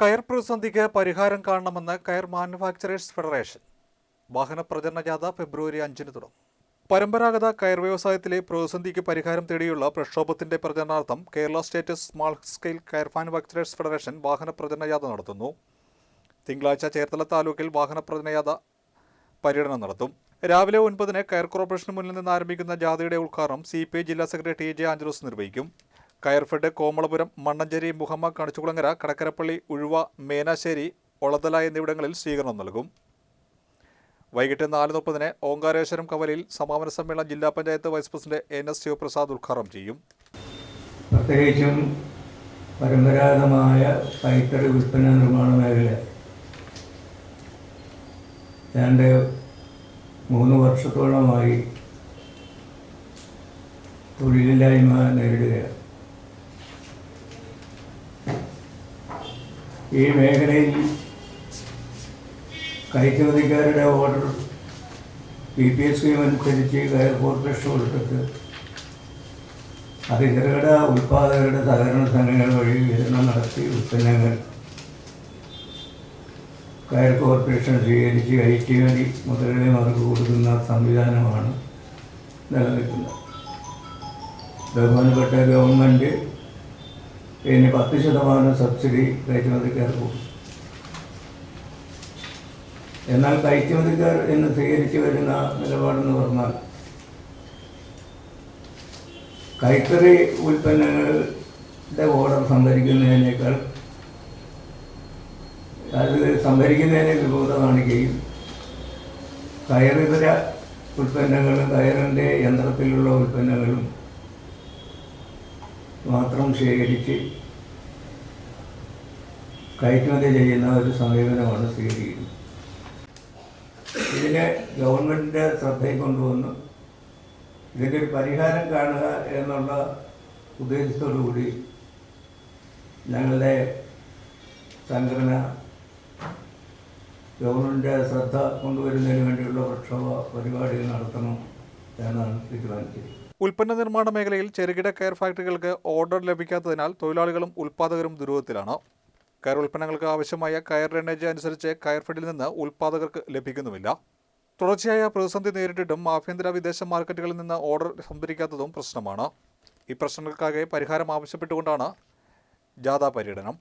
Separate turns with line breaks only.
കയർ പ്രതിസന്ധിക്ക് പരിഹാരം കാണണമെന്ന് കയർ മാനുഫാക്ചറേഴ്സ് ഫെഡറേഷൻ. വാഹന പ്രചരണ ജാഥ ഫെബ്രുവരി അഞ്ചിന് തുടങ്ങും. പരമ്പരാഗത കയർ വ്യവസായത്തിലെ പ്രതിസന്ധിക്ക് പരിഹാരം തേടിയുള്ള പ്രക്ഷോഭത്തിന്റെ പ്രചരണാർത്ഥം Kerala state small scale coir manufacturers federation വാഹന പ്രചരണ ജാഥ നടത്തുന്നു. തിങ്കളാഴ്ച ചേർത്തല താലൂക്കിൽ വാഹന പ്രചരണ ജാഥ പര്യടനം നടത്തും. രാവിലെ ഒൻപതിന് കയർ കോർപ്പറേഷന് മുന്നിൽ നിന്ന് ആരംഭിക്കുന്ന ജാഥയുടെ ഉദ്ഘാടനം സി ജില്ലാ സെക്രട്ടറി ടി ജെ ആഞ്ചലോസ് നിർവഹിക്കും. കയർഫെഡ് കോമളപുരം മണ്ണഞ്ചേരി മുഹമ്മദ് കണിച്ചുകുളങ്ങര കടക്കരപ്പള്ളി ഉഴുവ മേനാശ്ശേരി ഒളതല എന്നിവിടങ്ങളിൽ സ്വീകരണം നൽകും. വൈകിട്ട് നാല് മുപ്പതിന് ഓങ്കാരേശ്വരം കവലയിൽ സമാപന സമ്മേളനം ജില്ലാ panchayat vice president N S Sivaprasad ഉദ്ഘാടനം ചെയ്യും.
പ്രത്യേകിച്ചും പരമ്പരാഗതമായ കൈത്തറി ഉൽപ്പന്ന നിർമ്മാണ മേഖല. ഏതാണ്ട് മൂന്ന് വർഷത്തോളമായി തൊഴിലില്ലായ്മ നേരിടുകയാണ്. ഈ മേഖലയിൽ കയറ്റുമതിക്കാരുടെ order P P S scheme അനുസരിച്ച് കയർ കോർപ്പറേഷൻ കൊടുത്തിട്ട് അത് ചെറുകിട ഉൽപ്പാദകരുടെ സഹകരണ സംഘങ്ങൾ വഴി വിതരണം നടത്തി ഉൽപ്പന്നങ്ങൾ കയർ കോർപ്പറേഷൻ സ്വീകരിച്ച് കയറ്റുമതി മുതലാളിമാർക്ക് കൊടുക്കുന്ന സംവിധാനമാണ് നിലനിൽക്കുന്നത്. ബഹുമാനപ്പെട്ട ഗവൺമെന്റ് ഇതിന് പത്ത് ശതമാനം സബ്സിഡി കയറ്റുമതിക്കാർക്ക് പോകും. എന്നാൽ കയറ്റുമതിക്കാർ ഇന്ന് സ്വീകരിച്ചു വരുന്ന നിലപാടെന്ന് പറഞ്ഞാൽ കൈത്തറി ഉൽപ്പന്നങ്ങളുടെ ഓർഡർ സംഭരിക്കുന്നതിനേക്കാൾ അത് സംഭരിക്കുന്നതിനെ വിഭൂത കാണിക്കുകയും കയറിതര ഉൽപ്പന്നങ്ങളും കയറിന്റെ യന്ത്രത്തിലുള്ള ഉൽപ്പന്നങ്ങളും മാത്രം ശേഖരിച്ച് കയറ്റുമതി ചെയ്യുന്ന ഒരു സമീപനമാണ് സ്വീകരിക്കുന്നത് ഇതിനെ ഗവൺമെന്റിന്റെ ശ്രദ്ധയിൽ കൊണ്ടുവന്ന് ഇതിന്റെ ഒരു പരിഹാരം കാണുക എന്നുള്ള ഉദ്ദേശത്തോടുകൂടി ഞങ്ങളുടെ സംഘടന ഗവൺമെന്റ് ശ്രദ്ധ കൊണ്ടുവരുന്നതിന് വേണ്ടിയുള്ള പ്രക്ഷോഭ പരിപാടികൾ നടത്തണം എന്നാണ് തീരുമാനിച്ചത്
ഉൽപ്പന്ന നിർമ്മാണ മേഖലയിൽ ചെറുകിട കയർ ഫാക്ടറികൾക്ക് ഓർഡർ ലഭിക്കാത്തതിനാൽ തൊഴിലാളികളും ഉൽപ്പാദകരും ദുരിതത്തിലാണ് കയർ ഉൽപ്പന്നങ്ങൾക്ക് ആവശ്യമായ കയർ ഡ്രേനേജ് അനുസരിച്ച് കയർഫെഡിൽ നിന്ന് ഉൽപ്പാദകർക്ക് ലഭിക്കുന്നുമില്ല. തുടർച്ചയായ പ്രതിസന്ധി നേരിട്ടിട്ടും ആഭ്യന്തര വിദേശ മാർക്കറ്റുകളിൽ നിന്ന് ഓർഡർ സംഭരിക്കാത്തതും പ്രശ്നമാണ്. ഈ പ്രശ്നങ്ങൾക്കാകെ പരിഹാരം ആവശ്യപ്പെട്ടുകൊണ്ടാണ് ജാഥ പര്യടനം.